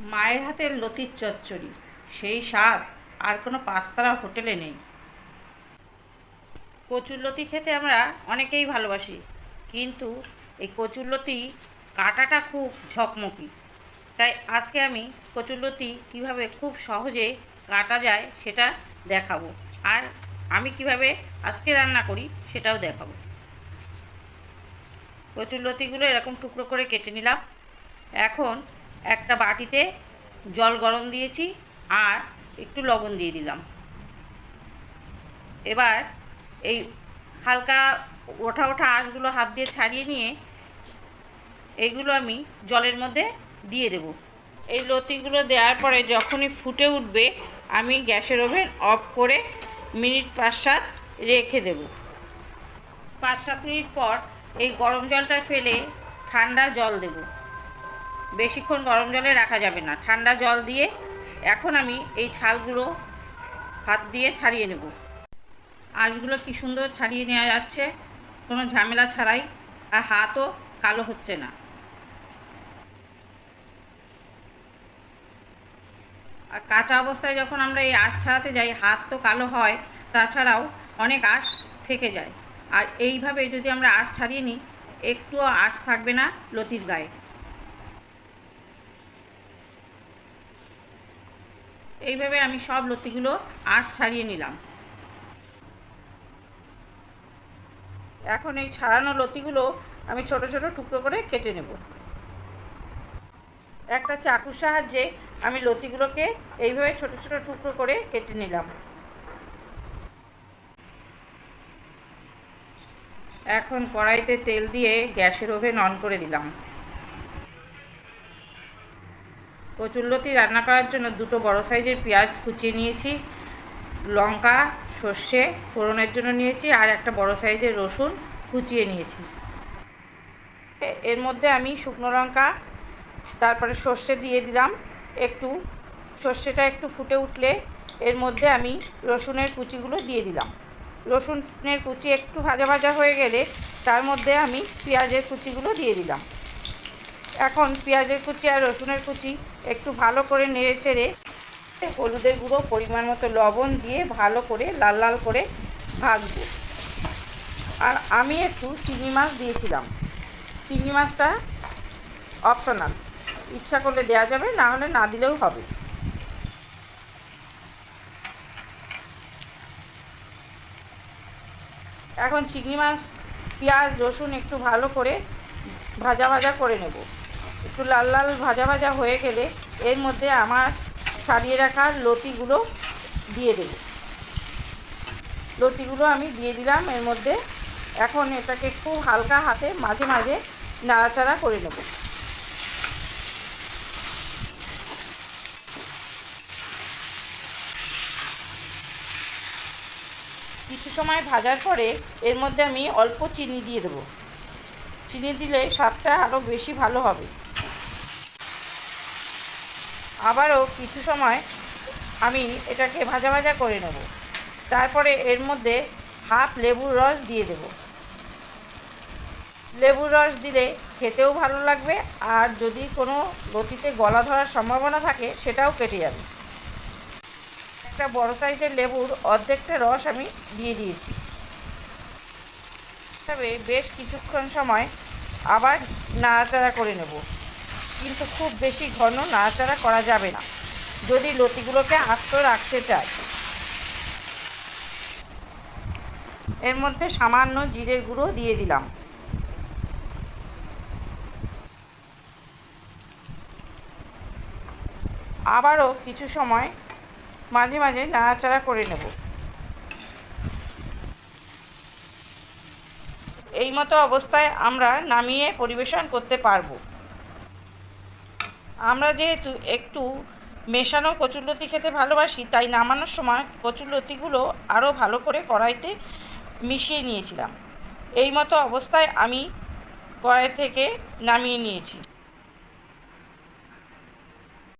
মায়ের হাতের লতির চচ্চড়ি। সেই স্বাদ, আর কোনো পাঁচতারা হোটেলে নেই। কচুরলতি খেতে আমরা অনেকেই ভালোবাসি, কিন্তু এই কচুরলতি কাটাটা খুব ঝকমকি। তাই আজকে আমি কচুরলতি কীভাবে খুব সহজে কাটা যায় সেটা দেখাবো, আর আমি কীভাবে আজকে রান্না করি সেটাও দেখাবো। কচুরলতিগুলো এরকম টুকরো করে কেটে নিলাম। এখন একটা বাটিতে জল গরম দিয়েছি আর একটু লবণ দিয়ে দিলাম। এবার এই হালকা ওঠা ওঠা আঁশগুলো হাত দিয়ে ছাড়িয়ে নিয়ে এইগুলো আমি জলের মধ্যে দিয়ে দেব। এই লতিগুলো দেওয়ার পরে যখনই ফুটে উঠবে, আমি গ্যাসের ওভেন অফ করে মিনিট পাঁচ সাত রেখে দেব। পাঁচ সাত মিনিট পর এই গরম জলটা ফেলে ঠান্ডা জল দেব। বেশিক্ষণ গরম জলে রাখা যাবে না। ঠান্ডা জল দিয়ে এখন আমি এই ছালগুলো হাত দিয়ে ছাড়িয়ে নেব। আঁশগুলো কি সুন্দর ছাড়িয়ে নেওয়া যাচ্ছে। কোনো ঝামেলা ছাড়াই। আর হাতও কালো হচ্ছে না। আর কাঁচা অবস্থায় যখন আমরা এই আঁশ ছাড়াতে যাই, হাত তো কালো হয়, তাছাড়াও অনেক আঁশ থেকে যায়। আর এইভাবে যদি আমরা আঁশ ছাড়িয়ে নিই, একটুও আঁশ থাকবে না লতির গায়ে। এইভাবে আমি সব লতিগুলো আঁশ ছাড়িয়ে নিলাম। এখন এই ছাড়ানো লতিগুলো আমি ছোট ছোট টুকরো করে কেটে নেব। একটা চাকুর সাহায্যে আমি লতিগুলোকে এইভাবে ছোট ছোট টুকরো করে কেটে নিলাম। এখন কড়াইতে তেল দিয়ে গ্যাসের ওভেন অন করে দিলাম। কচুরলতি রান্না করার জন্য দুটো বড় সাইজের পেঁয়াজ কুচিয়ে নিয়েছি, লঙ্কা, সর্ষে ফোড়নের জন্য নিয়েছি, আর একটা বড় সাইজের রসুন কুচিয়ে নিয়েছি। এর মধ্যে আমি শুকনো লঙ্কা, তারপরে সর্ষে দিয়ে দিলাম একটু। সর্ষেটা একটু ফুটে উঠলে এর মধ্যে আমি রসুনের কুচিগুলো দিয়ে দিলাম। রসুনের কুচি একটু ভাজা ভাজা হয়ে গেলে তার মধ্যে আমি পেঁয়াজের কুচিগুলো দিয়ে দিলাম। এখন পেঁয়াজের কুচি আর রসুনের কুচি একটু ভালো করে নেড়ে চেড়ে হলুদের গুঁড়ো, পরিমাণ মতো লবণ দিয়ে ভালো করে লাল লাল করে ভাজবো। আর আমি একটু চিংড়ি মাছ দিয়েছিলাম। চিংড়ি মাছটা অপশনাল ইচ্ছা করলে দেওয়া যাবে, না হলে না দিলেও হবে। এখন চিংড়ি মাছ, পেঁয়াজ, রসুন একটু ভালো করে ভাজা ভাজা করে নেব। একটু লাল লাল ভাজা ভাজা হয়ে গেলে এর মধ্যে আমার ছাড়িয়ে রাখা লতিগুলো দিয়ে দেব। লতিগুলো আমি দিয়ে দিলাম, এর মধ্যে এখন এটাকে খুব হালকা হাতে মাঝে মাঝে নাড়াচাড়া করে নেব। কিছু সময় ভাজার পরে এর মধ্যে আমি অল্প চিনি দিয়ে দেবো। চিনি দিলে স্বাদটা আরও বেশি ভালো হবে। আবারও কিছু সময় আমি এটাকে ভাজা ভাজা করে নেব। তারপরে এর মধ্যে হাফ লেবুর রস দিয়ে দেব। লেবুর রস দিলে খেতেও ভালো লাগবে আর যদি কোনো গতিতে গলা ধরার সম্ভাবনা থাকে সেটাও কেটে যাবে। একটা বড় সাইজের লেবুর অর্ধেকটা রস আমি দিয়ে দিয়েছি। তবে বেশ কিছুক্ষণ সময় আবার নাড়াচাড়া করে নেব। কিন্তু খুব বেশি ঘন নাড়াচাড়া করা যাবে না, যদি লতিগুলোকে আস্ত রাখতে চাই। এর মধ্যে সামান্য জিরের গুঁড়ো দিয়ে দিলাম। আবারও কিছু সময় মাঝে মাঝে নাড়াচাড়া করে নেব। এই মতো অবস্থায় আমরা নামিয়ে পরিবেশন করতে পারব। আমরা যেহেতু একটু মেশানো কচুরলতি খেতে ভালোবাসি, তাই নামানোর সময় কচুরলতিগুলো আরও ভালো করে কড়াইতে মিশিয়ে নিয়েছিলাম। এই মতো অবস্থায় আমি কড়াই থেকে নামিয়ে নিয়েছি।